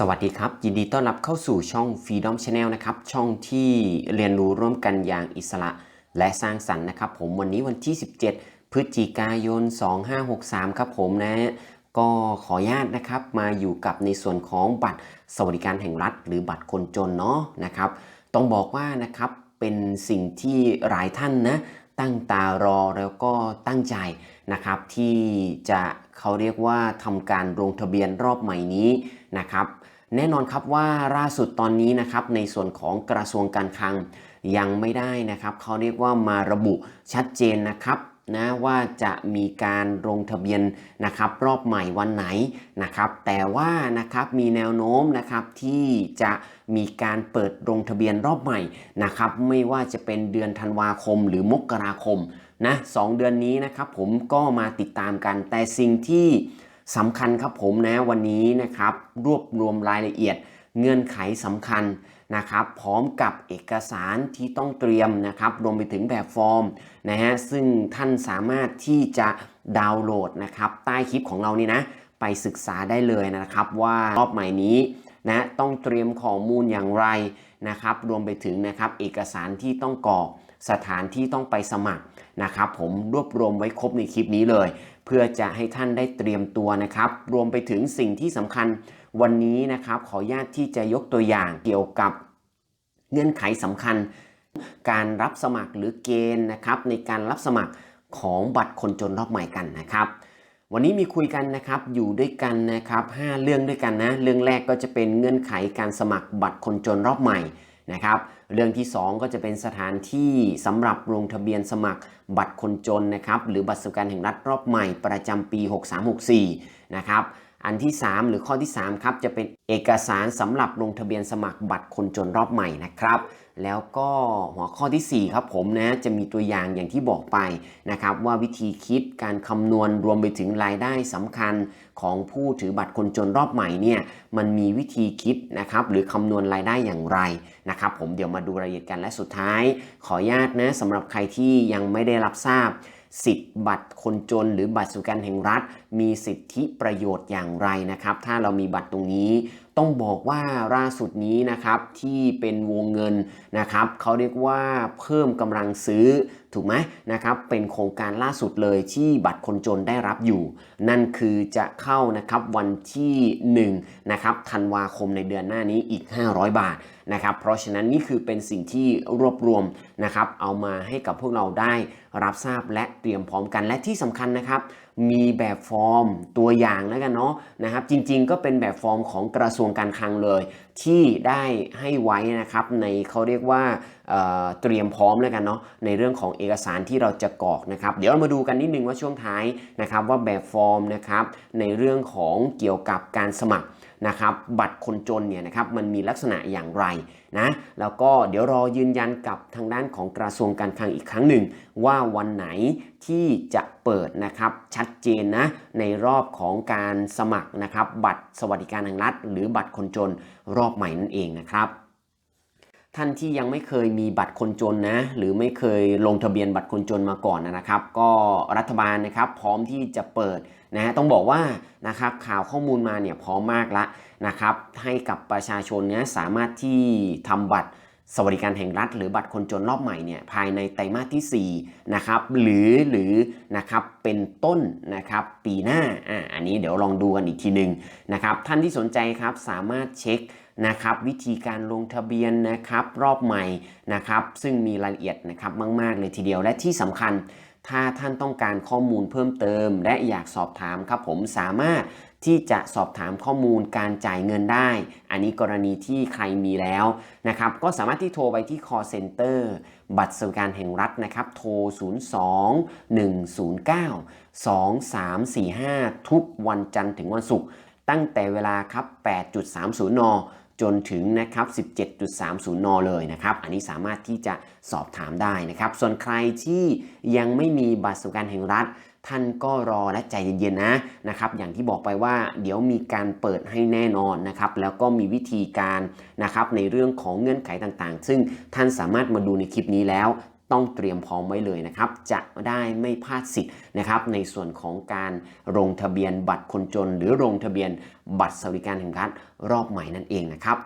สวัสดีครับ ยินดีต้อนรับเข้าสู่ช่อง Freedom Channel นะครับ ช่องที่เรียนรู้ร่วมกันอย่างอิสระและสร้างสรรค์นะครับ ผมวันนี้วันที่ 17 พฤศจิกายน 2563 ครับผมนะก็ขออนุญาตนะครับมาอยู่กับในส่วนของบัตรสวัสดิการแห่งรัฐ หรือบัตรคนจนเนาะนะครับ ต้องบอกว่านะครับเป็นสิ่งที่หลายท่านนะตั้งตารอแล้วก็ตั้งใจนะครับที่จะเขาเรียกว่าทำการลงทะเบียนรอบใหม่นี้นะครับ แน่นอนครับว่าล่าสุดตอนนี้นะครับในส่วนของกระทรวงการคลังยังไม่ได้นะครับเขาเรียกว่ามาระบุชัดเจนนะครับนะว่าจะมีการลงทะเบียนนะครับรอบใหม่วันไหนนะครับแต่ว่านะครับมีแนวโน้มนะครับที่จะมีการเปิดลงทะเบียนรอบใหม่นะครับไม่ว่าจะเป็นเดือนธันวาคมหรือมกราคมนะสองเดือนนี้นะครับผมก็มาติดตามกันแต่สิ่งที่ สำคัญครับผมนะวันนี้นะครับรวบรวมรายละเอียดเงื่อนไขสำคัญนะครับพร้อมกับเอกสารที่ต้องเตรียมนะครับรวมไปถึงแบบฟอร์มนะฮะซึ่งท่านสามารถที่จะดาวน์โหลดนะครับใต้คลิปของเรานี่นะไปศึกษาได้เลยนะครับว่ารอบใหม่นี้นะต้องเตรียมข้อมูลอย่างไรนะครับรวมไปถึงนะครับเอกสารที่ต้องกรอกสถานที่ต้องไปสมัครนะครับผมรวบรวมไว้ครบในคลิปนี้เลย เพื่อจะให้ท่านได้เตรียมตัวนะครับ รวมไปถึงสิ่งที่สำคัญวันนี้นะครับ ขออนุญาตที่จะยกตัวอย่างเกี่ยวกับเงื่อนไขสำคัญ การรับสมัครหรือเกณฑ์นะครับในการรับสมัครของบัตรคนจนรอบใหม่กันนะครับ วันนี้มีคุยกันนะครับอยู่ด้วยกันนะครับ 5 เรื่องด้วยกันนะ เรื่องแรกก็จะเป็นเงื่อนไขการสมัครบัตรคนจนรอบใหม่ นะครับ เรื่องที่ 2 ก็จะเป็นสถานที่สำหรับลงทะเบียนสมัครบัตรคนจนนะครับหรือบัตรสวัสดิการแห่งรัฐรอบใหม่ประจำปี 6364 นะครับ อันที่ 3 หรือข้อที่3ครับจะเป็นเอกสารสำหรับลงทะเบียนสมัครบัตรคนจนรอบใหม่นะครับแล้วก็หัวข้อทีสี่ 4 ครับผมนะจะมีตัวอย่างอย่างที่บอกไปนะครับว่าวิธีคิดการคำนวณรวมไปถึงรายได้สำคัญของผู้ถือบัตรคนจนรอบใหม่เนี่ยมันมีวิธีคิดนะครับหรือคำนวณรายได้อย่างไรนะครับผมเดี๋ยวมาดูรายละเอียดกันและสุดท้าย ขออนุญาตนะสำหรับใครที่ยังไม่ได้รับทราบ สิทธิ์บัตรคนจน หรือบัตรสุขการแห่งรัฐ มีสิทธิประโยชน์อย่างไรนะครับ ถ้าเรามีบัตรตรงนี้ ต้องบอกว่าล่าสุดนี้นะครับที่เป็นวงเงินนะครับเขาเรียกว่าเพิ่มกำลังซื้อถูกไหมนะครับเป็นโครงการล่าสุดเลยที่บัตรคนจนได้รับอยู่ นั่นคือจะเข้านะครับวันที่1นะครับธันวาคมในเดือนหน้านี้อีก 500 บาทนะครับเพราะฉะนั้นนี่คือเป็นสิ่งที่รวบรวมนะครับเอามาให้กับพวกเราได้รับทราบและเตรียมพร้อมกันและที่สำคัญนะครับ มีแบบฟอร์มตัวอย่างแล้วกันเนาะนะครับ จริงๆก็เป็นแบบฟอร์มของกระทรวงการคลังเลย ที่ได้ให้ไว้นะครับในเขาเรียกว่าเเตรียมพร้อมแล้วกันเนาะในเรื่องของเอกสารที่เราจะกรอกนะครับ เดี๋ยวเรามาดูกันนิดนึงว่าช่วงท้ายนะครับว่าแบบฟอร์มนะครับในเรื่องของเกี่ยวกับการสมัคร นะครับบัตรคนจนเนี่ยนะครับมันมีลักษณะอย่างไรนะแล้วก็เดี๋ยวรอยืนยันกับทางด้านของกระทรวงการคลังอีกครั้งหนึ่ง ว่าวันไหนที่จะเปิดนะครับชัดเจนนะในรอบของการสมัครนะครับบัตรสวัสดิการแห่งรัฐ หรือบัตรคนจนรอบใหม่นั่นเองนะครับ ท่านที่ยังไม่เคยมีบัตรคนจนนะหรือไม่เคยลงทะเบียนบัตรคนจนมาก่อนนะครับ ก็รัฐบาลนะครับพร้อมที่จะเปิดนะฮะต้องบอกว่านะครับข่าวข้อมูลมาเนี่ยพร้อมมากละนะครับให้กับประชาชนเนี่ยสามารถที่ทำบัตรสวัสดิการแห่งรัฐ หรือบัตรคนจนรอบใหม่เนี่ยภายในไตรมาสที่4นะครับหรือหรือนะครับเป็นต้นนะครับปีหน้าอ่าอันนี้เดี๋ยวลองดูกันอีกทีหนึ่งนะครับท่านที่สนใจครับสามารถเช็ค นะครับวิธีการลงทะเบียนนะครับรอบใหม่นะครับซึ่งมีรายละเอียดนะครับมาก ๆ เลยทีเดียวและที่สำคัญ ถ้าท่านต้องการข้อมูลเพิ่มเติม และอยากสอบถามครับผมสามารถที่จะสอบถามข้อมูลการจ่ายเงินได้ อันนี้กรณีที่ใครมีแล้วนะครับ ก็สามารถที่โทรไปที่ call center บัตรสวัสดิการแห่งรัฐนะครับ โทร 02 109 2345 ทุกวันจันทร์ถึงวันศุกร์ตั้งแต่เวลาครับ 8.30 น จนถึงนะครับ 17.30 น เลยนะครับ อันนี้สามารถที่จะสอบถามได้นะครับ ส่วนใครที่ยังไม่มีบัตรสวัสดิการแห่งรัฐ ท่านก็รอและใจเย็นๆนะนะครับ อย่างที่บอกไปว่าเดี๋ยวมีการเปิดให้แน่นอนนะครับ แล้วก็มีวิธีการนะครับในเรื่องของเงื่อนไขต่างๆ ซึ่งท่านสามารถมาดูในคลิปนี้แล้ว ต้องเตรียมพร้อมไว้เลยนะครับ จะได้ไม่พลาดสิทธิ์นะครับในส่วนของการลงทะเบียนบัตรคนจน หรือลงทะเบียนบัตรสวัสดิการแห่งรัฐรอบใหม่นั่นเองนะครับ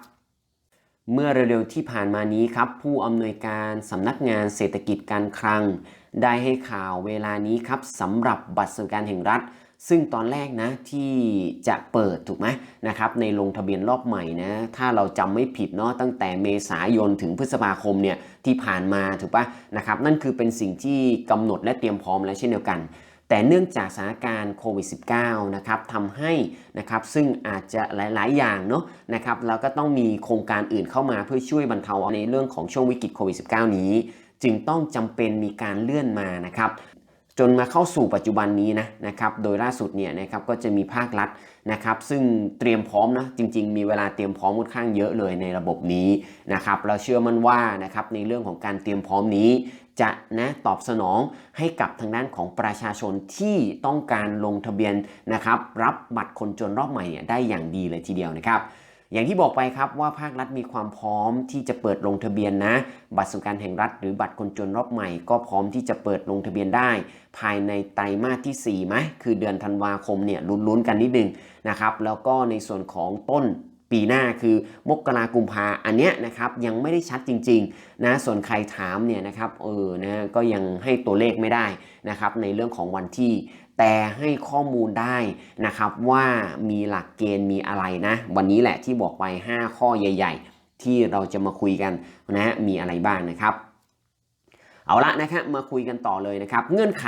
เมื่อเร็วๆที่ผ่านมานี้ครับ ผู้อำนวยการสำนักงานเศรษฐกิจการคลัง ได้ให้ข่าวเวลานี้ครับสำหรับบัตรสวัสดิการแห่งรัฐ ซึ่งตอนแรกนะที่จะเปิดถูกไหมนะครับในลงทะเบียนรอบใหม่นะถ้าเราจำไม่ผิดเนาะตั้งแต่เมษายนถึงพฤษภาคมเนี่ยที่ผ่านมาถูกปะนะครับนั่นคือเป็นสิ่งที่กำหนดและเตรียมพร้อมแล้วเช่นเดียวกัน แต่เนื่องจากสถานการณ์โควิด -19 นะครับทำให้นะครับซึ่งอาจจะหลาย ๆ อย่างเนาะนะครับแล้วก็ต้องมีโครงการอื่นเข้ามาเพื่อช่วยบรรเทาในเรื่องของช่วงวิกฤตโควิด -19 นี้จึงต้องจำเป็นมีการเลื่อนมานะครับ จนมาเข้าสู่ปัจจุบันนี้นะนะครับโดยล่าสุดเนี่ยนะครับก็จะมีภาครัฐนะครับ ซึ่งเตรียมพร้อมนะจริง ๆ มีเวลาเตรียมพร้อมค่อนข้างเยอะเลยในระบบนี้นะครับเราเชื่อมั่นว่านะครับในเรื่องของการเตรียมพร้อมนี้ จะนะตอบสนองให้กับทางด้านของประชาชนที่ต้องการลงทะเบียนนะครับรับบัตรคนจนรอบใหม่เนี่ยได้อย่างดีเลยทีเดียวนะครับ อย่างที่บอกไปครับว่าภาครัฐมีความพร้อมที่จะเปิดลงทะเบียนนะ บัตรสวัสดิการแห่งรัฐ หรือบัตรคนจนรอบใหม่ก็พร้อมที่จะเปิดลงทะเบียนได้ ภายในไตรมาสที่4ไหมคือเดือนธันวาคมเนี่ยลุ้นๆกันนิดนึงนะครับแล้วก็ในส่วนของต้นปีหน้าคือมกรากุมภาอันเนี้ยนะครับยังไม่ได้ชัดจริงๆนะส่วนใครถามเนี่ยนะครับเออนะก็ยังให้ตัวเลขไม่ได้นะครับในเรื่องของวันที่ แต่ให้ข้อมูลได้นะครับว่ามีหลักเกณฑ์มีอะไรนะ วันนี้แหละที่บอกไป 5 ข้อใหญ่ ๆ ที่เราจะมาคุยกันนะมีอะไรบ้างนะครับเอาละนะครับมาคุยกันต่อเลยนะครับ เงื่อนไข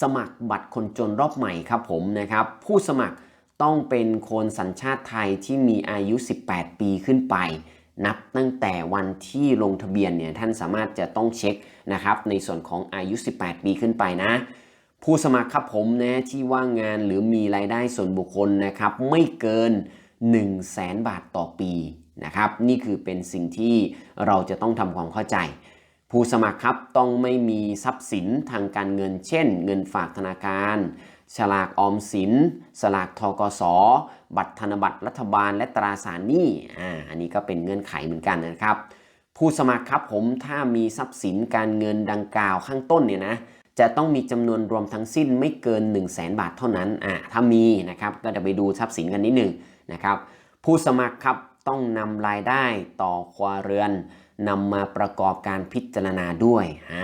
สมัครบัตรคนจนรอบใหม่ครับผมนะครับผู้สมัครต้องเป็นคนสัญชาติไทยที่มีอายุ 18 ปีขึ้นไป นับตั้งแต่วันที่ลงทะเบียนเนี่ยท่านสามารถจะต้องเช็คนะครับในส่วนของอายุ 18 ปีขึ้นไปนะ ผู้สมัครครับผมนะที่ว่างงานหรือมีรายได้ส่วนบุคคลนะครับ ไม่เกิน 1 0 0 0 0แสนบาทต่อปีนะครับ นี่คือเป็นสิ่งที่เราจะต้องทำความเข้าใจ ผู้สมัครครับต้องไม่มีทรัพย์สินทางการเงิน เช่น เงินฝากธนาคารฉลากออมสิน สลากทกส บัตรธนบัตรรัฐบาลและตราสารหนี้อ่าอันนี้ก็เป็นเงื่อนไขเหมือนกันนะครับ ผู้สมัครครับผมถ้ามีทรัพย์สินการเงินดังกล่าวข้างต้นเนี่ยนะ จะต้องมีจำนวนรวมทั้งสิ้นไม่เกิน 1 0 0 0 0แบาทเท่านั้นอ่าถ้ามีนะครับก็จะไปดูทรัพย์สินกันนิดหนึ่งนะครับผู้สมัครครับต้องนำรายได้ต่อครัวเรือนนำมาประกอบการพิจารณาด้วยอ่า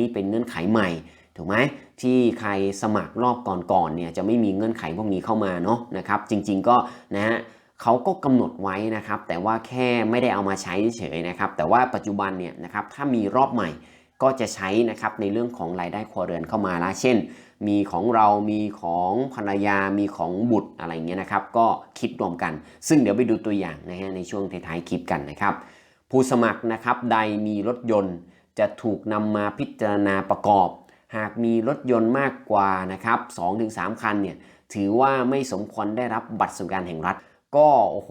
นี่เป็นเงื่อนไขใหม่ถูกไหมที่ใครสมัครรอบก่อนๆเนี่ยจะไม่มีเงื่อนไขพวกนี้เข้ามาเนาะนะครับจริงๆก็นะฮะเขาก็กำหนดไว้นะครับ แต่ว่าแค่ไม่ได้เอามาใช้เฉยนะครับแต่ว่าปัจจุบันเนี่ยนะครับถ้ามีรอบใหม่ ก็จะใช้นะครับในเรื่องของรายได้ครัวเรือนเข้ามาละเช่น มีของเรามีของภรรยามีของบุตรอะไรเงี้ยนะครับก็คิดรวมกัน ซึ่งเดี๋ยวไปดูตัวอย่างนะฮะในช่วงท้ายๆคลิปกันนะครับ ผู้สมัครนะครับใดมีรถยนต์จะถูกนำมาพิจารณาประกอบ หากมีรถยนต์มากกว่านะครับ2-3 คันเนี่ยถือว่าไม่สมควรได้รับบัตรสวัสดิการแห่งรัฐ ก็โอ้โห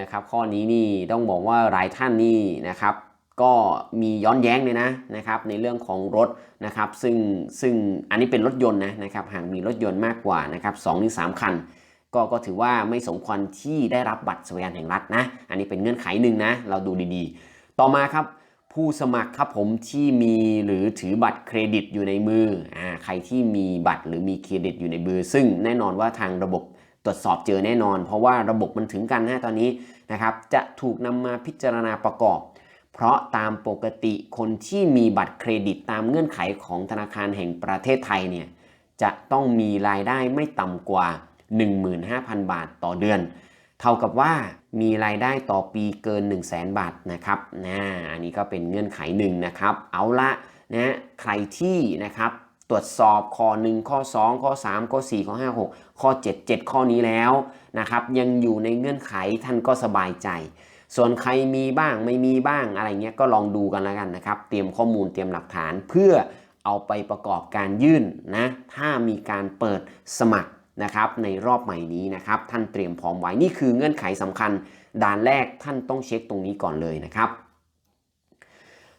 นะครับข้อนี้นี่ต้องบอกว่าหลายท่านนี่นะครับ ก็มีย้อนแย้งเลยนะนะครับในเรื่องของรถนะครับซึ่งซึ่งอันนี้เป็นรถยนต์นะนะครับหากมีรถยนต์มากกว่านะครับสองถึงสามคันก็ก็ถือว่าไม่สมควรที่ได้รับบัตรสวัสดิการแห่งรัฐนะ อันนี้เป็นเงื่อนไขหนึ่งนะ เราดูดีๆ ต่อมาครับผู้สมัครครับผมที่มีหรือถือบัตรเครดิตอยู่ในมืออ่าใครที่มีบัตรหรือมีเครดิตอยู่ในมือ ซึ่งแน่นอนว่าทางระบบตรวจสอบเจอแน่นอน เพราะว่าระบบมันถึงกันนะตอนนี้นะครับจะถูกนำมาพิจารณาประกอบ เพราะตามปกติคนที่มีบัตรเครดิตตามเงื่อนไขของธนาคารแห่งประเทศไทยเนี่ยจะต้องมีรายได้ไม่ต่ำกว่า 15,000 บาทต่อเดือน เท่ากับว่ามีรายได้ต่อปีเกิน 1 0 0 0 0แบาทนะครับนะอันนี้ก็เป็นเงื่อนไขหนึ่งนะครับ เอาละนะใครที่นะครับตรวจสอบข้อ 1 ข้อ 2 ข้อ 3 ข้อ 4 ข้อ 5 6 ข้อ 7 7 ข้อนี้แล้วนะครับยังอยู่ในเงื่อนไขท่านก็สบายใจ ส่วนใครมีบ้างไม่มีบ้างอะไรเงี้ยก็ลองดูกันแล้วกันนะครับ เตรียมข้อมูลเตรียมหลักฐานเพื่อเอาไปประกอบการยื่นนะถ้ามีการเปิดสมัครนะครับในรอบใหม่นี้นะครับ ท่านเตรียมพร้อมไว้นี่คือเงื่อนไขสำคัญ ด่านแรกท่านต้องเช็คตรงนี้ก่อนเลยนะครับ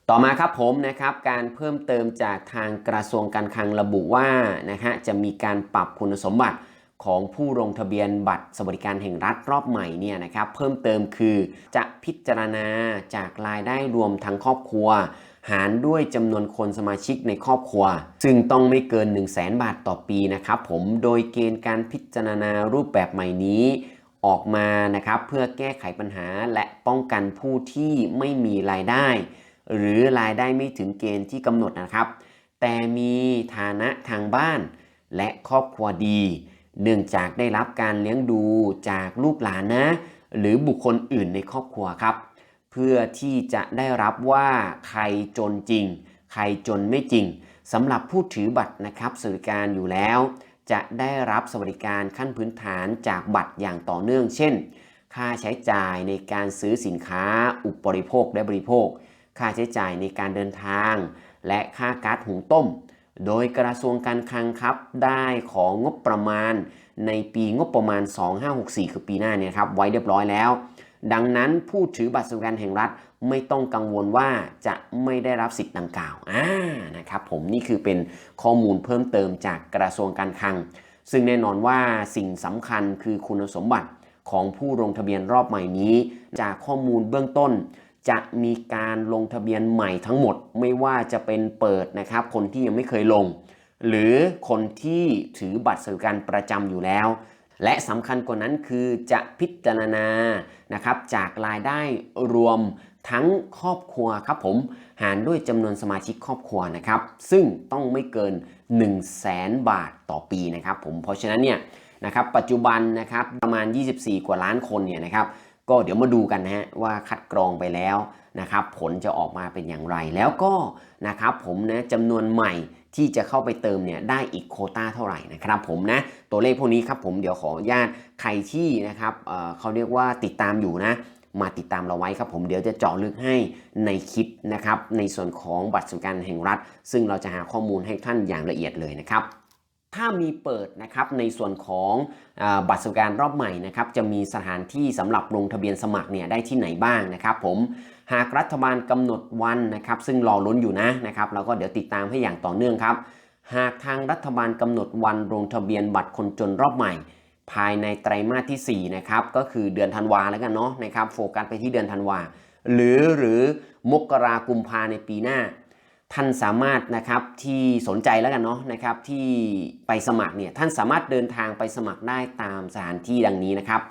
ต่อมาครับผมนะครับการเพิ่มเติมจากทางกระทรวงการคลังระบุว่านะฮะจะมีการปรับคุณสมบัติ ของผู้ลงทะเบียนบัตรสวัสดิการแห่งรัฐรอบใหม่เนี่ยนะครับเพิ่มเติมคือจะพิจารณาจากรายได้รวมทั้งครอบครัว หารด้วยจำนวนคนสมาชิกในครอบครัว ซึ่งต้องไม่เกิน 1 0 0 0 0แบาทต่อปีนะครับผมโดยเกณฑ์การพิจารณารูปแบบใหม่นี้ออกมานะครับเพื่อแก้ไขปัญหาและป้องกันผู้ที่ไม่มีรายได้ หรือรายได้ไม่ถึงเกณฑ์ที่กำหนดนะครับ แต่มีฐานะทางบ้าน และครอบครัวดี เนื่องจากได้รับการเลี้ยงดูจากลูกหลานนะ หรือบุคคลอื่นในครอบครัวครับ เพื่อที่จะได้รับว่าใครจนจริง ใครจนไม่จริงสำหรับผู้ถือบัตรนะครับสวัสดิการอยู่แล้ว จะได้รับสวัสดิการขั้นพื้นฐานจากบัตรอย่างต่อเนื่อง เช่น ค่าใช้จ่ายในการซื้อสินค้า อุปริโภคและบริโภค ค่าใช้จ่ายในการเดินทาง และค่าก๊าซหุงต้ม โดยกระทรวงการคลังครับ ได้ของงบประมาณในปีงบประมาณ 2564 คือปีหน้าเนี่ยครับไว้เรียบร้อยแล้ว ดังนั้นผู้ถือบัตรสวัสดิการแห่งรัฐไม่ต้องกังวลว่าจะไม่ได้รับสิทธิ์ดังกล่าวอ่านะครับผมนี่คือเป็นข้อมูลเพิ่มเติมจากกระทรวงการคลัง ซึ่งแน่นอนว่าสิ่งสำคัญคือคุณสมบัติของผู้ลงทะเบียนรอบใหม่นี้ จากข้อมูลเบื้องต้น จะมีการลงทะเบียนใหม่ทั้งหมดไม่ว่าจะเป็นเปิดนะครับคนที่ยังไม่เคยลง หรือคนที่ถือบัตรสวัสดิการประจำอยู่แล้ว และสำคัญกว่านั้นคือจะพิจารณานะครับจากรายได้รวมทั้งครอบครัวครับผมหารด้วยจำนวนสมาชิกครอบครัวนะครับ ซึ่งต้องไม่เกิน 1 0 0 0 0แสนบาทต่อปีนะครับผมเพราะฉะนั้นเนี่ยนะครับปัจจุบันนะครับประมาณ 24 กว่าล้านคนเนี่ยนะครับ ก็เดี๋ยวมาดูกันนะฮะว่าคัดกรองไปแล้วนะครับผลจะออกมาเป็นอย่างไรแล้วก็นะครับผมนะจำนวนใหม่ที่จะเข้าไปเติมเนี่ยได้อีกโคต้าเท่าไหร่นะครับผมนะตัวเลขพวกนี้ครับผมเดี๋ยวขออนุญาตใครที่นะครับเเขาเรียกว่าติดตามอยู่นะมาติดตามเราไว้ครับผมเดี๋ยวจะเจาะลึกให้ในคลิปนะครับในส่วนของบัตรสวัสดิการแห่งรัฐ ซึ่งเราจะหาข้อมูลให้ท่านอย่างละเอียดเลยนะครับ ถ้ามีเปิดนะครับในส่วนของอบัตรสวัสดิการรอบใหม่นะครับจะมีสถานที่สำหรับลงทะเบียนสมัครเนี่ยได้ที่ไหนบ้างนะครับผมหากรัฐบาลกำหนดวันนะครับซึ่งรอลุ้นอยู่นะนะครับแล้วก็เดี๋ยวติดตามให้อย่างต่อเนื่องครับ หากทางรัฐบาลกำหนดวันลงทะเบียนบัตรคนจนรอบใหม่ ภายในไตรมาสที่4นะครับก็คือเดือนธันวาแล้วกันเนาะนะครับโฟกัสไปที่เดือนธันวาหรือหรือมกรากุมภาในปีหน้า ท่านสามารถนะครับที่สนใจแล้วกันเนาะนะครับที่ไปสมัครเนี่ยท่านสามารถเดินทางไปสมัครได้ตามสถานที่ดังนี้นะครับ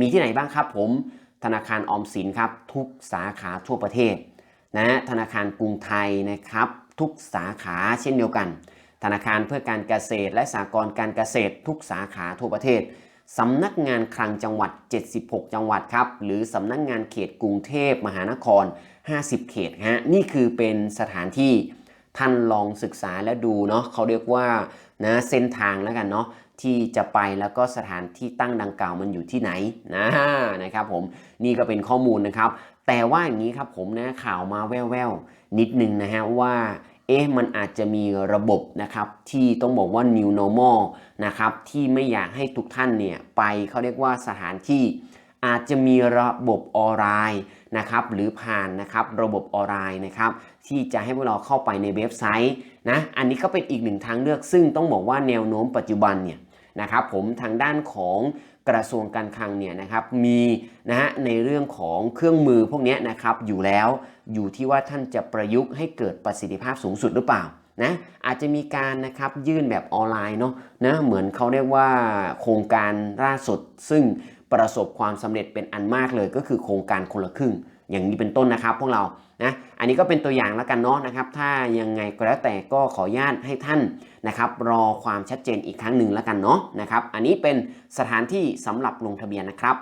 มีที่ไหนบ้างครับผมธนาคารออมสินครับทุกสาขาทั่วประเทศนะธนาคารกรุงไทยนะครับทุกสาขาเช่นเดียวกัน ธนาคารเพื่อการเกษตร และสหกรณ์การเกษตร ทุกสาขาทั่วประเทศ สำนักงานคลังจังหวัด 76 จังหวัดครับ หรือสำนักงานเขตกรุงเทพมหานคร 50 เขตฮะ นี่คือเป็นสถานที่ท่านลองศึกษาและดูเนาะเขาเรียกว่านะเส้นทางแล้วกันเนาะที่จะไปแล้วก็สถานที่ตั้งดังกล่าวมันอยู่ที่ไหนนะนะครับผมนี่ก็เป็นข้อมูลนะครับ แต่ว่าอย่างนี้ครับผมนะข่าวมาแว่วๆนิดนึงนะฮะว่า อ๊ะมันอาจจะมีระบบนะครับที่ต้องบอกว่า new normal นะครับที่ไม่อยากให้ทุกท่านเนี่ยไปเขาเรียกว่าสถานที่อาจจะมีระบบออนไลน์นะครับหรือผ่านนะครับระบบออนไลน์นะครับที่จะให้พวกเราเข้าไปในเว็บไซต์นะอันนี้ก็เป็นอีกหนึ่งทางเลือกซึ่งต้องบอกว่าแนวโน้มปัจจุบันเนี่ยนะครับผมทางด้านของ กระทรวงการคลังเนี่ยนะครับมีนะฮะในเรื่องของเครื่องมือพวกนี้นะครับอยู่แล้วอยู่ที่ว่าท่านจะประยุกต์ให้เกิดประสิทธิภาพสูงสุดหรือเปล่านะอาจจะมีการนะครับยื่นแบบออนไลน์เนาะนะเหมือนเขาเรียกว่าโครงการล่าสุด ซึ่งประสบความสำเร็จเป็นอันมากเลยก็คือโครงการคนละครึ่ง อย่างนี้เป็นต้นนะครับพวกเรา นะอันนี้ก็เป็นตัวอย่างแล้วกันเนาะนะครับ ถ้ายังไงก็แล้วแต่ก็ขออนุญาตให้ท่านนะครับ รอความชัดเจนอีกครั้งหนึ่งแล้วกันเนาะนะครับ อันนี้เป็นสถานที่สำหรับลงทะเบียนนะครับ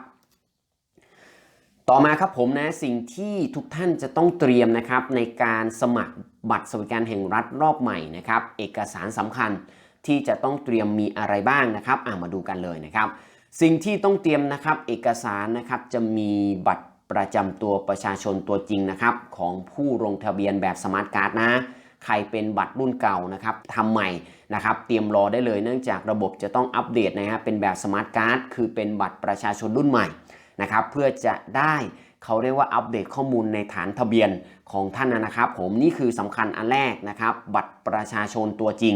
ต่อมาครับผมนะสิ่งที่ทุกท่านจะต้องเตรียมนะครับในการสมัครบัตรสวัสดิการแห่งรัฐรอบใหม่นะครับ เอกสารสำคัญที่จะต้องเตรียมมีอะไรบ้างนะครับอ่ามาดูกันเลยนะครับ สิ่งที่ต้องเตรียมนะครับเอกสารนะครับจะมีบัตร ประจำตัวประชาชนตัวจริงนะครับของผู้ลงทะเบียนแบบสมาร์ทการ์ดนะใครเป็นบัตรรุ่นเก่านะครับทำใหม่นะครับ เตรียมรอได้เลยเนื่องจากระบบจะต้องอัปเดตนะฮะเป็นแบบสมาร์ทการ์ดคือเป็นบัตรประชาชนรุ่นใหม่นะครับ เพื่อจะได้เขาเรียกว่าอัปเดตข้อมูลในฐานทะเบียนของท่านนะครับ ผมนี่คือสำคัญอันแรกนะครับ บัตรประชาชนตัวจริง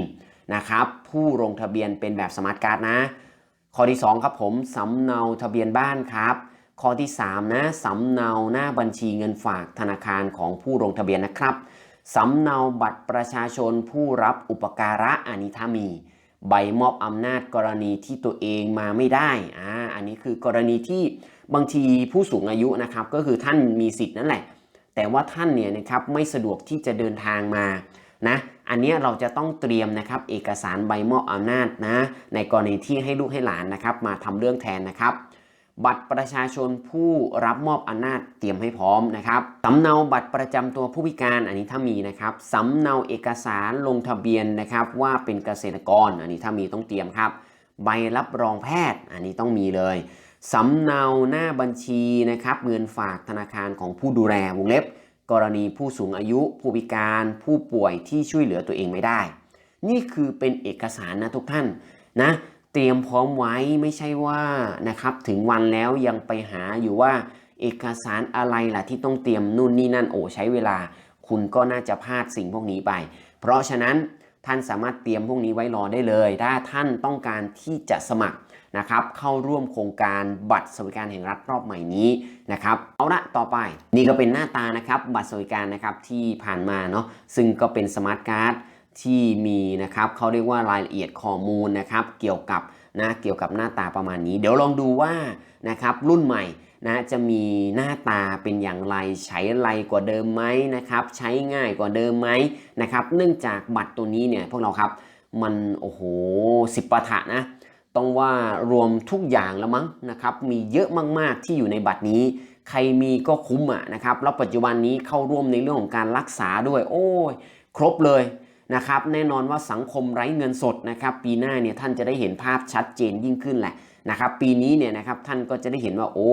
นะครับ ผู้ลงทะเบียนเป็นแบบสมาร์ทการ์ดนะข้อที่2ครับผมสำเนาทะเบียนบ้านครับ ข้อที่ 3 นะสำเนาหน้าบัญชีเงินฝากธนาคารของผู้ลงทะเบียนนะครับสำเนาบัตรประชาชนผู้รับอุปการะอันนี้ถ้ามี ใบมอบอำนาจกรณีที่ตัวเองมาไม่ได้อ่าอันนี้คือกรณีที่บางทีผู้สูงอายุนะครับก็คือท่านมีสิทธิ์นั่นแหละ แต่ว่าท่านเนี่ยนะครับไม่สะดวกที่จะเดินทางมานะอันนี้เราจะต้องเตรียมนะครับเอกสารใบมอบอำนาจนะในกรณีที่ให้ลูกให้หลานนะครับมาทำเรื่องแทนนะครับ บัตรประชาชนผู้รับมอบอำนาจเตรียมให้พร้อมนะครับสำเนาบัตรประจำตัวผู้พิการอันนี้ถ้ามีนะครับสำเนาเอกสารลงทะเบียนนะครับว่าเป็นเกษตรกรอันนี้ถ้ามีต้องเตรียมครับ ใบรับรองแพทย์อันนี้ต้องมีเลยสำเนาหน้าบัญชีนะครับเงินฝากธนาคารของผู้ดูแลวงเล็บ กรณีผู้สูงอายุ ผู้พิการผู้ป่วยที่ช่วยเหลือตัวเองไม่ได้ นี่คือเป็นเอกสารนะทุกท่านนะ เตรียมพร้อมไว้ไม่ใช่ว่านะครับถึงวันแล้วยังไปหาอยู่ว่าเอกสารอะไรล่ะที่ต้องเตรียมนู่นนี่นั่นโอ้ใช้เวลา คุณก็น่าจะพลาดสิ่งพวกนี้ไป เพราะฉะนั้นท่านสามารถเตรียมพวกนี้ไว้รอได้เลย ถ้าท่านต้องการที่จะสมัครนะครับเข้าร่วมโครงการบัตรสวัสดิการแห่งรัฐรอบใหม่นี้นะครับเอาละต่อไป นี่ก็เป็นหน้าตานะครับบัตรสวัสดิการนะครับที่ผ่านมาเนาะซึ่งก็เป็นสมาร์ทการ์ด ที่มีนะครับเขาเรียกว่ารายละเอียดข้อมูลนะครับเกี่ยวกับนะเกี่ยวกับหน้าตาประมาณนี้ เดี๋ยวลองดูว่านะครับรุ่นใหม่นะจะมีหน้าตาเป็นอย่างไรใช้ไรกว่าเดิมไหมนะครับใช้ง่ายกว่าเดิมไหมนะครับเนื่องจากบัตรตัวนี้เนี่ยพวกเราครับมันโอ้โหสิบประทะนะต้องว่ารวมทุกอย่างแล้วมั้งนะครับมีเยอะมากๆที่อยู่ในบัตรนี้ ใครมีก็คุ้มอะนะครับแล้วปัจจุบันนี้เข้าร่วมในเรื่องของการรักษาด้วย โอ้ยครบเลย นะครับแน่นอนว่าสังคมไร้เงินสดนะครับปีหน้าเนี่ยท่านจะได้เห็นภาพชัดเจนยิ่งขึ้นแหละนะครับปีนี้เนี่ยนะครับท่านก็จะได้เห็นว่าโอ้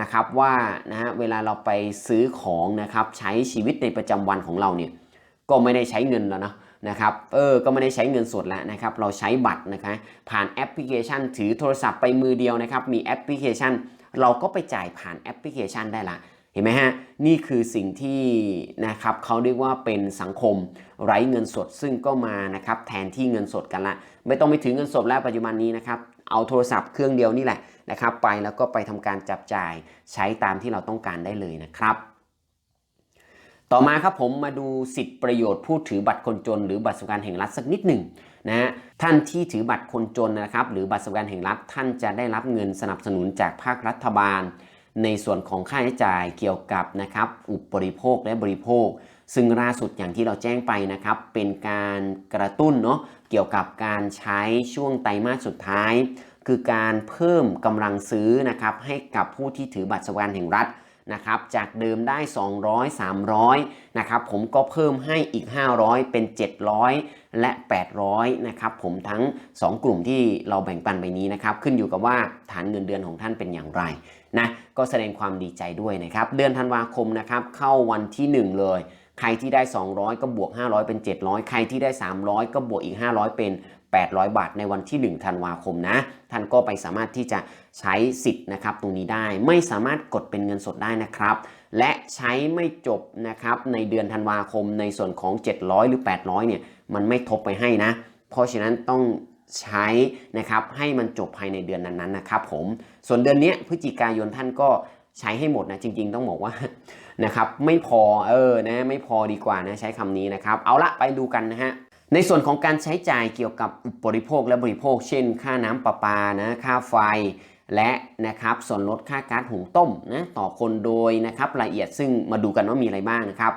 นะครับว่านะฮะเวลาเราไปซื้อของนะครับใช้ชีวิตในประจำวันของเราเนี่ยก็ไม่ได้ใช้เงินแล้วนะนะครับเออก็ไม่ได้ใช้เงินสดแล้วนะครับเราใช้บัตรนะคะผ่านแอปพลิเคชัน ถือโทรศัพท์ไปมือเดียวนะครับมีแอปพลิเคชัน เราก็ไปจ่ายผ่านแอปพลิเคชันได้ละ เห็นไหมฮะ นี่คือสิ่งที่นะครับเขาเรียกว่าเป็นสังคมไร้เงินสดซึ่งก็มานะครับแทนที่เงินสดกันละ ไม่ต้องไปถึงเงินสดแล้วปัจจุบันนี้นะครับเอาโทรศัพท์เครื่องเดียวนี่แหละนะครับไปแล้วก็ไปทำการจับจ่ายใช้ตามที่เราต้องการได้เลยนะครับ ต่อมาครับผมมาดูสิทธิประโยชน์ผู้ถือบัตรคนจน หรือบัตรสวัสดิการแห่งรัฐสักนิดหนึ่งนะฮะท่านที่ถือบัตรคนจนนะครับหรือบัตรสวัสดิการแห่งรัฐท่านจะได้รับเงินสนับสนุนจากภาครัฐบาล ในส่วนของค่าใช้จ่ายเกี่ยวกับนะครับอุปบริโภคและบริโภค ซึ่งล่าสุดอย่างที่เราแจ้งไปนะครับ เป็นการกระตุ้นเนาะเกี่ยวกับการใช้ช่วงไตรมาสสุดท้าย คือการเพิ่มกำลังซื้อนะครับให้กับผู้ที่ถือบัตรสวัสดิการแห่งรัฐนะครับจากเดิมได้ 200 300นะครับผมก็เพิ่มให้อีก 500 เป็น 700 และ 800นะครับผมทั้ง 2 กลุ่มที่เราแบ่งปันไปนี้นะครับขึ้นอยู่กับว่าฐานเงินเดือนของท่านเป็นอย่างไร นะก็แสดงความดีใจด้วยนะครับ เดือนธันวาคมนะครับเข้าวันที่ 1 เลย ใครที่ได้ 200 ก็บวก 500 เป็น 700 ใครที่ได้ 300 ก็บวกอีก 500 เป็น 800 บาทในวันที่ 1 ธันวาคมนะ ท่านก็ไปสามารถที่จะใช้สิทธิ์นะครับตรงนี้ได้ไม่สามารถกดเป็นเงินสดได้นะครับ และใช้ไม่จบนะครับในเดือนธันวาคมในส่วนของ 700 หรือ 800 เนี่ยมันไม่ทบไปให้นะ เพราะฉะนั้นต้องใช้นะครับให้มันจบภายในเดือนนั้นๆนะครับผม ส่วนเดือนนี้พฤศจิกายนท่านก็ใช้ให้หมดนะจริง ๆ ต้องบอกว่านะครับไม่พอเออนะไม่พอดีกว่านะใช้คำนี้นะครับ เอาละไปดูกันนะฮะในส่วนของการใช้จ่ายเกี่ยวกับอุปบริโภคและบริโภค เช่น ค่าน้ำประปานะค่าไฟและนะครับส่วนลดค่าก๊าซหุงต้มนะต่อคนโดยนะครับรายละเอียดซึ่งมาดูกันว่ามีอะไรบ้างนะครับ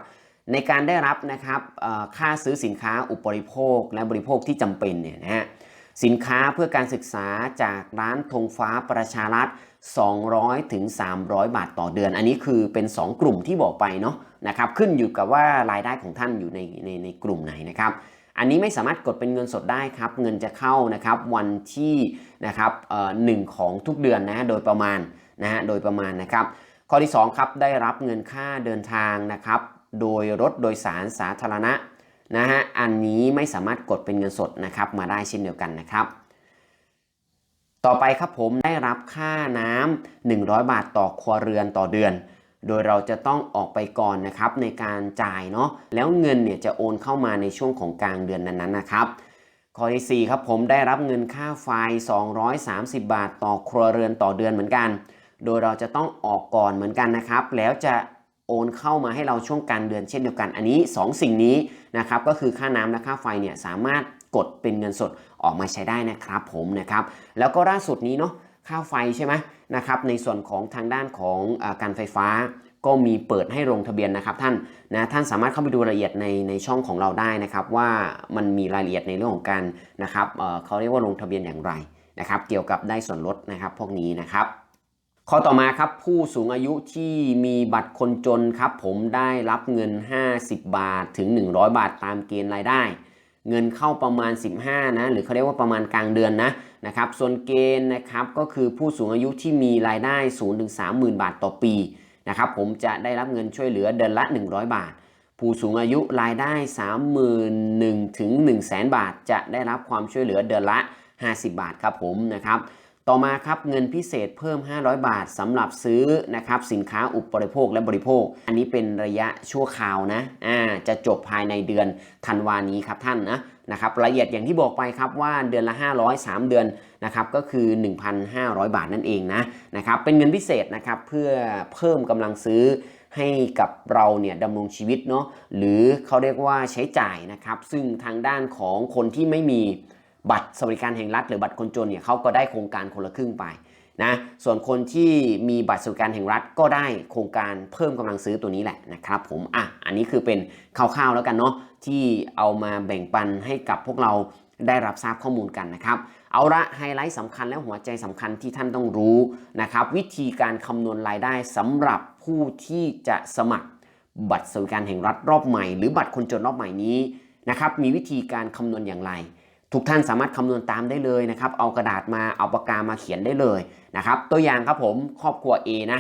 ในการได้รับนะครับค่าซื้อสินค้าอุปริโภคและบริโภคที่จำเป็นเนี่ยนะฮะ สินค้าเพื่อการศึกษาจากร้านธงฟ้าประชารัฐ 200ถึง300 บาทต่อเดือน อันนี้คือเป็น 2 กลุ่มที่บอกไปเนาะนะครับขึ้นอยู่กับว่ารายได้ของท่านอยู่ในในในกลุ่มไหนนะครับอันนี้ไม่สามารถกดเป็นเงินสดได้ครับ เงินจะเข้านะครับวันที่นะครับเอ่อหนึ่งของทุกเดือนนะโดยประมาณนะฮะโดยประมาณนะครับ ข้อที่2ครับได้รับเงินค่าเดินทางนะครับโดยรถโดยสารสาธารณะ นะฮะ อันนี้ไม่สามารถกดเป็นเงินสดนะครับมาได้เช่นเดียวกันนะครับ ต่อไปครับผมได้รับค่าน้ำ100 บาทต่อครัวเรือนต่อเดือน โดยเราจะต้องออกไปก่อนนะครับในการจ่ายเนาะ แล้วเงินเนี่ยจะโอนเข้ามาในช่วงของกลางเดือนนั้นๆนะครับ ข้อที่ 4 ครับผมได้รับเงินค่าไฟ 230 บาทต่อครัวเรือนต่อเดือนเหมือนกัน โดยเราจะต้องออกก่อนเหมือนกันนะครับ แล้วจะ โอนเข้ามาให้เราช่วงกลารเดือนเช่นเดียวกัน อันนี้ 2 สิ่งนี้นะครับก็คือค่าน้ำและค่าไฟเนี่ยสามารถกดเป็นเงินสดออกมาใช้ได้นะครับผมนะครับแล้วก็ล่าสุดนี้เนาะค่าไฟใช่ไหมนะครับในส่วนของทางด้านของอการไฟฟ้าก็มีเปิดให้ลงทะเบียนนะครับท่านนะท่านสามารถเข้าไปดูรายละเอียดในในช่องของเราได้นะครับว่ามันมีรายละเอียดในเรื่องของการนะครับเเขาเรียกว่าลงทะเบียนอย่างไรนะครับเกี่ยวกับได้ส่วนลดนะครับพวกนี้นะครับ ข้อต่อมาครับผู้สูงอายุที่มีบัตรคนจนครับ ผมได้รับเงิน 50 บาทถึง 100 บาทตามเกณฑ์รายได้ เงินเข้าประมาณ 15นะหรือเขาเรียกว่าประมาณกลางเดือนนะนะครับส่วนเกณฑ์นะครับก็คือผู้สูงอายุที่มีรายได้0ูนถึงสามหมื่นบาทต่อปีนะครับผมจะได้รับเงินช่วยเหลือเดือนละ 100 บาท ผู้สูงอายุรายได้ 31,000ถึง1,000 0 บาท จะได้รับความช่วยเหลือเดือนละ 50 บาทครับผมนะครับ ต่อมาครับเงินพิเศษเพิ่ม 500 บาทสำหรับซื้อนะครับสินค้าอุปโภคและบริโภค อันนี้เป็นระยะชั่วคราวนะอ่าจะจบภายในเดือนธันวานี้ครับท่านนะนะครับรายละเอียดอย่างที่บอกไปครับว่าเดือนละ 500 3 เดือนนะครับก็คือ 1,500 บาทนั่นเองนะนะครับเป็นเงินพิเศษนะครับเพื่อเพิ่มกำลังซื้อให้กับเราเนี่ยดำรงชีวิตเนาะหรือเขาเรียกว่าใช้จ่ายนะครับ ซึ่งทางด้านของคนที่ไม่มี บัตรสวัสดิการแห่งรัฐหรือบัตรคนจนเนี่ยเขาก็ได้โครงการคนละครึ่งไปนะส่วนคนที่มีบัตรสวัสดิการแห่งรัฐก็ได้โครงการเพิ่มกำลังซื้อตัวนี้แหละนะครับผมอะอันนี้คือเป็นคร่าวๆแล้วกันเนาะที่เอามาแบ่งปันให้กับพวกเราได้รับทราบข้อมูลกันนะครับ เอาละไฮไลท์สำคัญและหัวใจสำคัญที่ท่านต้องรู้นะครับวิธีการคำนวณรายได้สำหรับผู้ที่จะสมัครบัตรสวัสดิการแห่งรัฐรอบใหม่ หรือบัตรคนจนรอบใหม่นี้นะครับมีวิธีการคำนวณอย่างไร ทุกท่านสามารถคำนวณตามได้เลยนะครับ เอากระดาษมาเอาปากกามาเขียนได้เลยนะครับ ตัวอย่างครับผมครอบครัว A นะ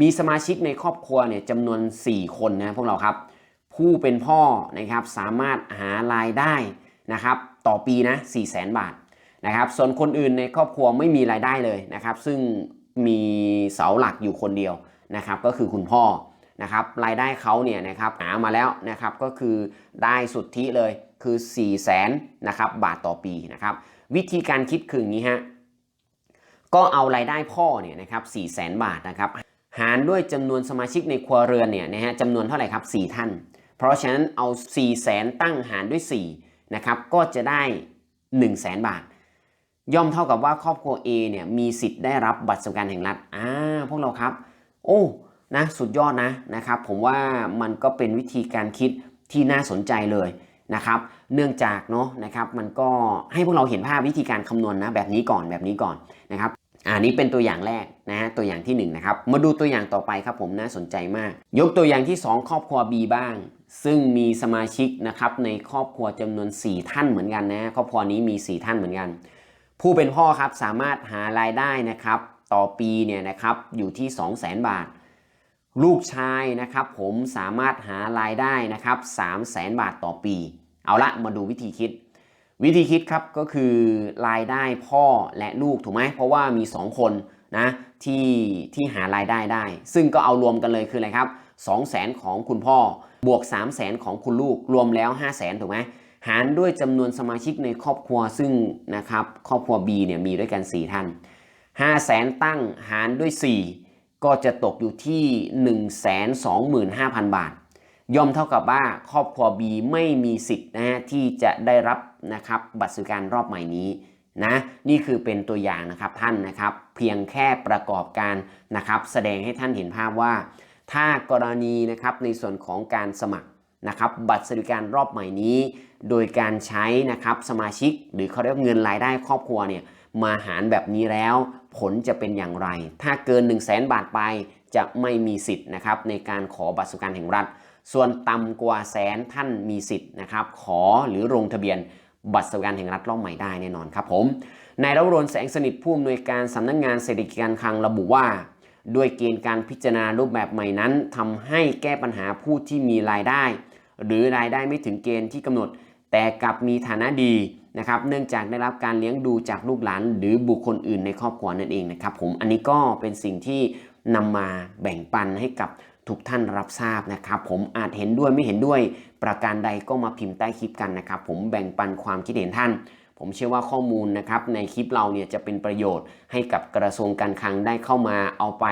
มีสมาชิกในครอบครัวเนี่ยจำนวน 4 คนนะพวกเราครับ ผู้เป็นพ่อนะครับสามารถหารายได้นะครับต่อปีนะ4 0 0 0 0 0 บาทนะครับ ส่วนคนอื่นในครอบครัวไม่มีรายได้เลยนะครับ ซึ่งมีเสาหลักอยู่คนเดียวนะครับ ก็คือคุณพ่อนะครับ รายได้เขาเนี่ยนะครับหามาแล้วนะครับ ก็คือได้สุทธิเลย คือ4 0 0แสนนะครับบาทต่อปีนะครับวิธีการคิดคืออย่างนี้ฮะก็เอารายได้พ่อเนี่ยนะครับ4 0 0แสนบาทนะครับหารด้วยจำนวนสมาชิกในครัวเรือนเนี่ยนะฮะจำนวนเท่าไหร่ครับ 4 ท่าน เพราะฉะนั้นเอา 4 0 0แสนตั้งหารด้วย4นะครับก็จะได้ 1 0 0 0 0แสนบาท ย่อมเท่ากับว่าครอบครัว A เนี่ยมีสิทธิ์ได้รับบัตรสวัสดิการแห่งรัฐอ่าพวกเราครับ โอ้นะสุดยอดนะนะครับผมว่ามันก็เป็นวิธีการคิดที่น่าสนใจเลย นะครับ เนื่องจากเนาะนะครับมันก็ให้พวกเราเห็นภาพวิธีการคำนวณนะแบบนี้ก่อนแบบนี้ก่อนนะครับอ่านี้เป็นตัวอย่างแรกนะฮะตัวอย่างที่1นนะครับมาดูตัวอย่างต่อไปครับผมน่าสนใจมาก ยกตัวอย่างที่ 2 ครอบครัว B บ้าง ซึ่งมีสมาชิกนะครับในครอบครัวจำนวน 4 ท่านเหมือนกันนะครอบครัวนี้มี 4 ท่านเหมือนกัน ผู้เป็นพ่อครับสามารถหารายได้นะครับต่อปีเนี่ยนะครับอยู่ที่ 2 0 0 0 0 0 บาท ลูกชายนะครับผมสามารถหารายได้นะครับ3 0 0 0 0 0บาทต่อปี เอาละมาดูวิธีคิด วิธีคิดครับก็คือรายได้พ่อและลูกถูกไหมเพราะว่ามี 2 คนนะที่ที่หารายได้ได้ ซึ่งก็เอารวมกันเลยคืออะไรครับ2 0 0 0 0 0ของคุณพ่อบวก 3 0 0 0 0 0ของคุณลูกรวมแล้ว 5 0 0 0 0 0ถูกไหมหารด้วยจำนวนสมาชิกในครอบครัวซึ่งนะครับครอบครัว B เนี่ยมีด้วยกัน 4 ท่าน 5 0 0 0 0 0ตั้งหารด้วย 4 ก็จะตกอยู่ที่ 125,000 บาท ย่อมเท่ากับว่าครอบครัว B ไม่มีสิทธิ์นะฮะที่จะได้รับนะครับบัตรสวัสดิการรอบใหม่นี้นะนี่คือเป็นตัวอย่างนะครับท่านนะครับ เพียงแค่ประกอบการนะครับ แสดงให้ท่านเห็นภาพว่า ถ้ากรณีนะครับในส่วนของการสมัครนะครับ บัตรสวัสดิการรอบใหม่นี้ โดยการใช้นะครับสมาชิกหรือเขาเรียกเงินรายได้ครอบครัวเนี่ยมาหารแบบนี้แล้ว ผลจะเป็นอย่างไร ถ้าเกิน 1 0 0 0 0แบาทไปจะไม่มีสิทธิ์นะครับในการขอบัตรสวัสดิการแห่งรัฐ ส่วนต่ำกว่าแสนท่านมีสิทธิ์นะครับขอหรือลงทะเบียนบัตรสวัสดิการแห่งรัฐรอบใหม่ได้แน่นอนครับผมนายรวรนแสงสนิทผู้อำนวยการสำนักงงานเศรษฐกิจการคลังระบุว่า ด้วยเกณฑ์การพิจารณารูปแบบใหม่นั้นทำให้แก้ปัญหาผู้ที่มีรายได้ หรือรายได้ไม่ถึงเกณฑ์ที่กำหนด แต่กลับมีฐานะดี นะครับเนื่องจากได้รับการเลี้ยงดูจากลูกหลาน หรือบุคคลอื่นในครอบครัวนั่นเองนะครับผมอันนี้ก็เป็นสิ่งที่นำมาแบ่งปันให้กับทุกท่านรับทราบนะครับ ผมอาจเห็นด้วยไม่เห็นด้วย ประการใดก็มาพิมพ์ใต้คลิปกันนะครับ ผมแบ่งปันความคิดเห็นท่าน ผมเชื่อว่าข้อมูลนะครับในคลิปเราเนี่ยจะเป็นประโยชน์ให้กับกระทรวงการคลังได้เข้ามาเอาไป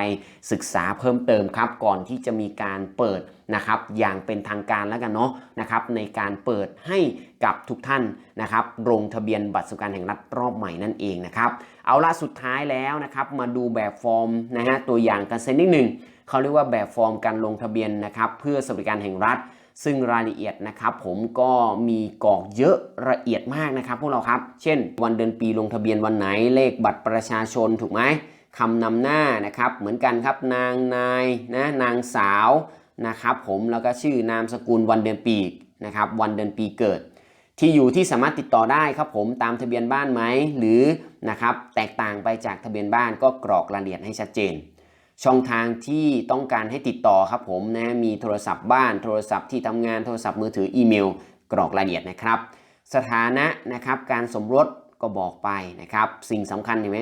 ศึกษาเพิ่มเติมครับ ก่อนที่จะมีการเปิดนะครับ อย่างเป็นทางการแล้วกันเนาะนะครับ ในการเปิดให้กับทุกท่านนะครับลงทะเบียนบัตรสวัสดิการแห่งรัฐรอบใหม่นั่นเองนะครับ เอาละสุดท้ายแล้วนะครับมาดูแบบฟอร์มนะฮะตัวอย่างกันสักนิดหนึ่งเขาเรียกว่าแบบฟอร์มการลงทะเบียนนะครับเพื่อสวัสดิการแห่งรัฐ ซึ่งรายละเอียดนะครับผมก็มีกรอกเยอะละเอียดมากนะครับพวกเราครับ เช่น วันเดือนปีลงทะเบียนวันไหนเลขบัตรประชาชนถูกไหมคำนำหน้านะครับเหมือนกันครับนางนายนะนางสาวนะครับผมแล้วก็ชื่อนามสกุลวันเดือนปีนะครับวันเดือนปีเกิด ที่อยู่ที่สามารถติดต่อได้ครับผมตามทะเบียนบ้านไหมหรือนะครับแตกต่างไปจากทะเบียนบ้านก็กรอกรายละเอียดให้ชัดเจน ช่องทางที่ต้องการให้ติดต่อครับผมนะมีโทรศัพท์บ้านโทรศัพท์ที่ทำงานโทรศัพท์มือถืออีเมล กรอกรายละเอียดนะครับ สถานะนะครับการสมรสก็บอกไปนะครับ สิ่งสำคัญเห็นไหม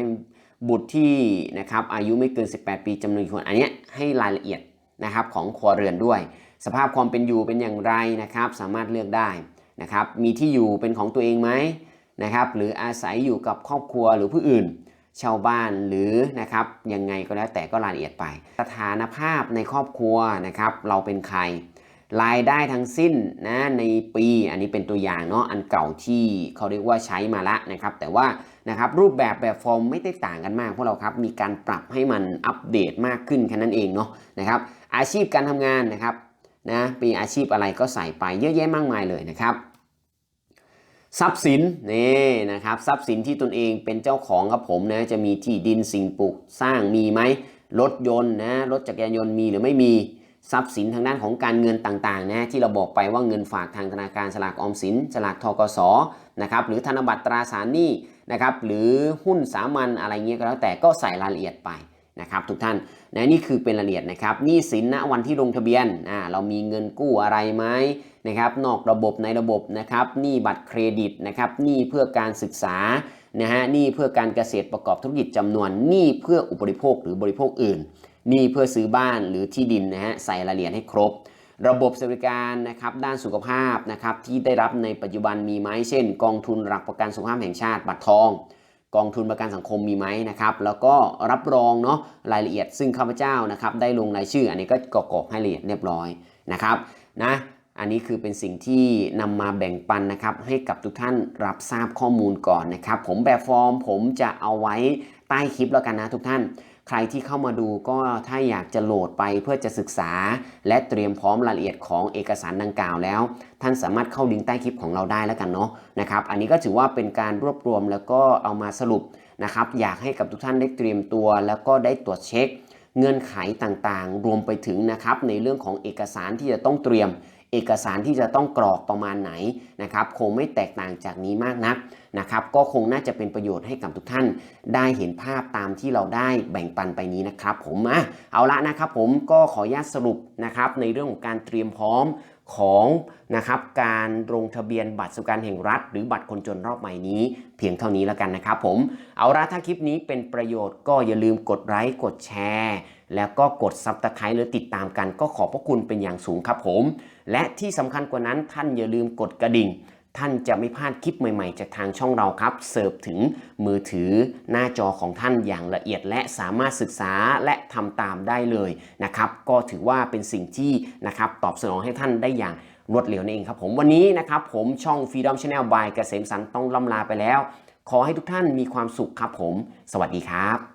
บุตรที่นะครับอายุไม่เกิน 18 ปีจำนวนคนอันเนี้ยให้รายละเอียดนะครับของครัวเรือนด้วย สภาพความเป็นอยู่เป็นอย่างไรนะครับ สามารถเลือกได้นะครับ มีที่อยู่เป็นของตัวเองไหมนะครับ หรืออาศัยอยู่กับครอบครัวหรือผู้อื่น เช่าบ้านหรือนะครับยังไงก็แล้วแต่ก็รายละเอียดไป สถานภาพในครอบครัวนะครับเราเป็นใคร รายได้ทั้งสิ้นนะในปีอันนี้เป็นตัวอย่างเนาะอันเก่าที่เขาเรียกว่าใช้มาละนะครับแต่ว่านะครับรูปแบบแบบฟอร์มไม่ได้ต่างกันมากพวกเราครับมีการปรับให้มันอัปเดตมากขึ้นแค่นั้นเองเนาะนะครับอาชีพการทำงานนะครับนะปีอาชีพอะไรก็ใส่ไปเยอะแยะมากมายเลยนะครับ ทรัพย์สินนี่นะครับทรัพย์สินที่ตนเองเป็นเจ้าของครับผมนะจะมีที่ดินสิ่งปลูกสร้างมีไหมรถยนต์นะรถจักรยานยนต์มีหรือไม่มีทรัพย์สินทางด้านของการเงินต่างๆนะที่เราบอกไปว่าเงินฝากทางธนาคารสลากออมสินสลากทกสนะครับหรือธนบัตรตราสารหนี้นะครับหรือหุ้นสามัญอะไรเงี้ยก็แล้วแต่ก็ใส่รายละเอียดไปนะครับทุกท่านนะนี่คือเป็นรายละเอียดนะครับหนี้สินณวันที่ลงทะเบียนอ่าเรามีเงินกู้อะไรไหม นะครับนอกระบบในระบบนะครับหนี้บัตรเครดิตนะครับหนี้เพื่อการศึกษานะฮะหนี้เพื่อการเกษตรประกอบธุรกิจจำนวนหนี้เพื่ออุปโภคหรือบริโภคอื่นหนี้เพื่อซื้อบ้านหรือที่ดินนะฮะใส่รายละเอียดให้ครบ ระบบสวัสดิการนะครับด้านสุขภาพนะครับที่ได้รับในปัจจุบันมีไหมเช่น กองทุนหลักประกันสุขภาพแห่งชาติบัตรทองกองทุนประกันสังคมมีไหมนะครับแล้วก็รับรองเนาะรายละเอียดซึ่งข้าพเจ้านะครับได้ลงรายชื่ออันนี้ก็กรอกให้ละเอียดเรียบร้อยนะครับนะ อันนี้คือเป็นสิ่งที่นำมาแบ่งปันนะครับ ให้กับทุกท่านรับทราบข้อมูลก่อนนะครับ ผมแบบฟอร์มผมจะเอาไว้ใต้คลิปแล้วกันนะทุกท่าน ใครที่เข้ามาดูก็ถ้าอยากจะโหลดไปเพื่อจะศึกษา และเตรียมพร้อมรายละเอียดของเอกสารดังกล่าวแล้ว ท่านสามารถเข้าลิงก์ใต้คลิปของเราได้แล้วกันเนาะนะครับ อันนี้ก็ถือว่าเป็นการรวบรวมแล้วก็เอามาสรุปนะครับ อยากให้กับทุกท่านได้เตรียมตัว แล้วก็ได้ตรวจเช็ค เงื่อนไขต่างๆ รวมไปถึงนะครับในเรื่องของเอกสารที่จะต้องเตรียม เอกสารที่จะต้องกรอกประมาณไหนนะครับคงไม่แตกต่างจากนี้มากนักนะครับก็คงน่าจะเป็นประโยชน์ให้กับทุกท่าน ได้เห็นภาพตามที่เราได้แบ่งปันไปนี้นะครับ ผมอะเอาละนะครับผมก็ขออนุญาตสรุปนะครับในเรื่องของการเตรียมพร้อมของนะครับการลงทะเบียนบัตรสวัสดิการแห่งรัฐ หรือบัตรคนจนรอบใหม่นี้ เพียงเท่านี้แล้วกันนะครับผมเอาละถ้าคลิปนี้เป็นประโยชน์ก็อย่าลืมกดไลค์กดแชร์ แล้วก็กดซับสไครต์หรือติดตามกันก็ขอบพระคุณเป็นอย่างสูงครับผม และที่สำคัญกว่านั้นท่านอย่าลืมกดกระดิ่ง ท่านจะไม่พลาดคลิปใหม่ๆ จากทางช่องเราครับเสิร์ฟถึงมือถือหน้าจอของท่านอย่างละเอียด และสามารถศึกษาและทำตามได้เลยนะครับ ก็ถือว่าเป็นสิ่งที่นะครับตอบสนองให้ท่านได้อย่างรวดเร็วนั่นเองครับผมวันนี้นะครับผมช่อง Freedom Channel by เกษมสันต์ต้องล่ำลาไปแล้ว ขอให้ทุกท่านมีความสุขครับผม สวัสดีครับ